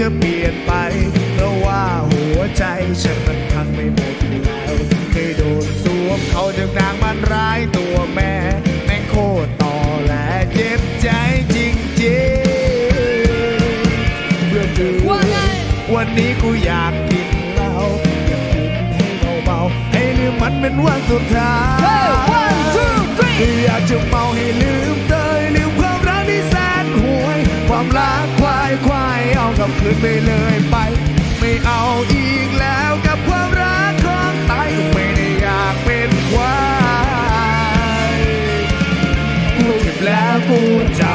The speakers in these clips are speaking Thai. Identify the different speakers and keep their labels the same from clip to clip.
Speaker 1: เธอเปลี่ยนไป เพราะว่าหัวใจฉันมันพังไม่หมดแล้วเคยโดนสวมเขาจากนางมันร้ายตัวแม่แม่งโคตรต่อและเจ็บใจจริงจเรื่อ
Speaker 2: งคือ
Speaker 1: วันนี้กูอยากกินเหล้าอยากกินให้เบาๆให้ลืมมันเป็นวันสุดท้าย กับคืนไปเลยไป ไม่เอาอีกแล้วกับความรักของตายไม่ได้อยากเป็นควายกูเจ็บแล้วกูจำ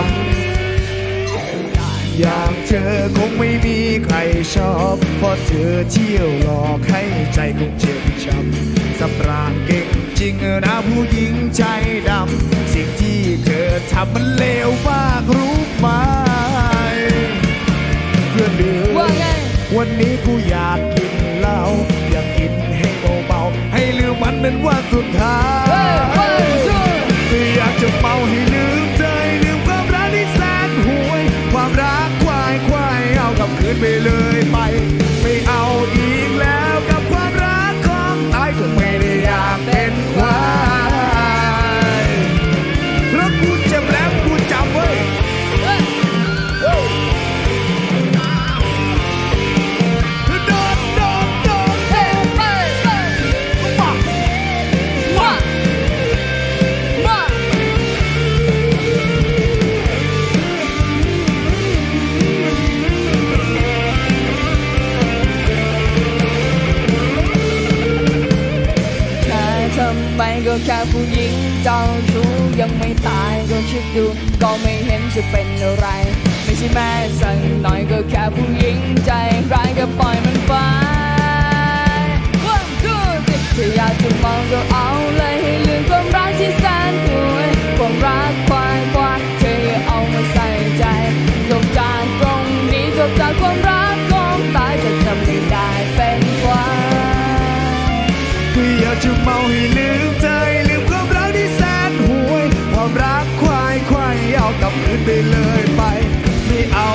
Speaker 1: อยางเธอคงไม่มีใครชอบเพราะเธอเที่ยวหลอกให้ใจคงเจ็บช้ำสำราญเก่งจริงนะผู้หญิงใจดำสิ่งที่เธอทำมันเลวมากรู้ไหม
Speaker 2: วั
Speaker 1: นสุดท้าย
Speaker 2: ไม่
Speaker 1: อยากจะเมาให้ลืมใจลืมความรักที่แสนห่วย ความรักควายควายเอากลับคืนไปเลยไปำ
Speaker 2: ไมก็แค่ผู้หญิงเจ้าชู้ยังไม่ตายก็คิดดู ก็ไม่เห็นจะเป็นอะไร ไม่ใช่แม่สักหน่อยก็แค่ผู้หญิงใจร้ายก็ปล่อยมันไป One two three ถ้าอยากจะมองก็เอาเลยให้ลืมความรักที่แสนห่วยความรักควายควาเธอเอามาใส่ใจจบจากตรงนี้จบจากความรักของตายจะทำไม่ได้เป็นควาย
Speaker 1: คืออยากจะมา ให้ลืมใจลืมความรักที่แสนห่วย ความรักควายควายเอากับพื้นไปเลยไป ไม่เอา